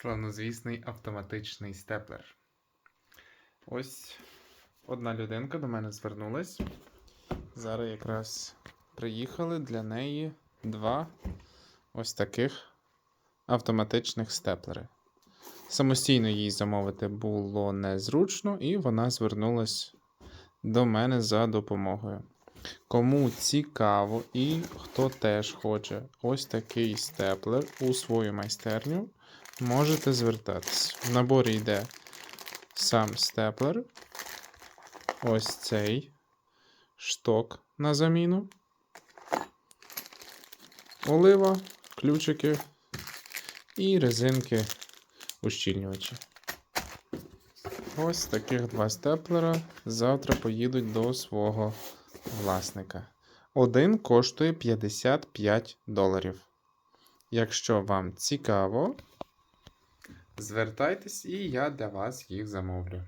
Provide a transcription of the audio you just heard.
славнозвісний автоматичний степлер. Ось одна людинка до мене звернулась. Зараз якраз приїхали для неї два ось таких автоматичних степлери. Самостійно їй замовити було незручно, і вона звернулась до мене за допомогою. Кому цікаво і хто теж хоче ось такий степлер у свою майстерню, можете звертатись. В наборі йде сам степлер, ось цей шток на заміну, олива, ключики і резинки ущільнювачі. Ось таких два степлера завтра поїдуть до свого власника. Один коштує 55 доларів. Якщо вам цікаво, звертайтесь і я для вас їх замовлю.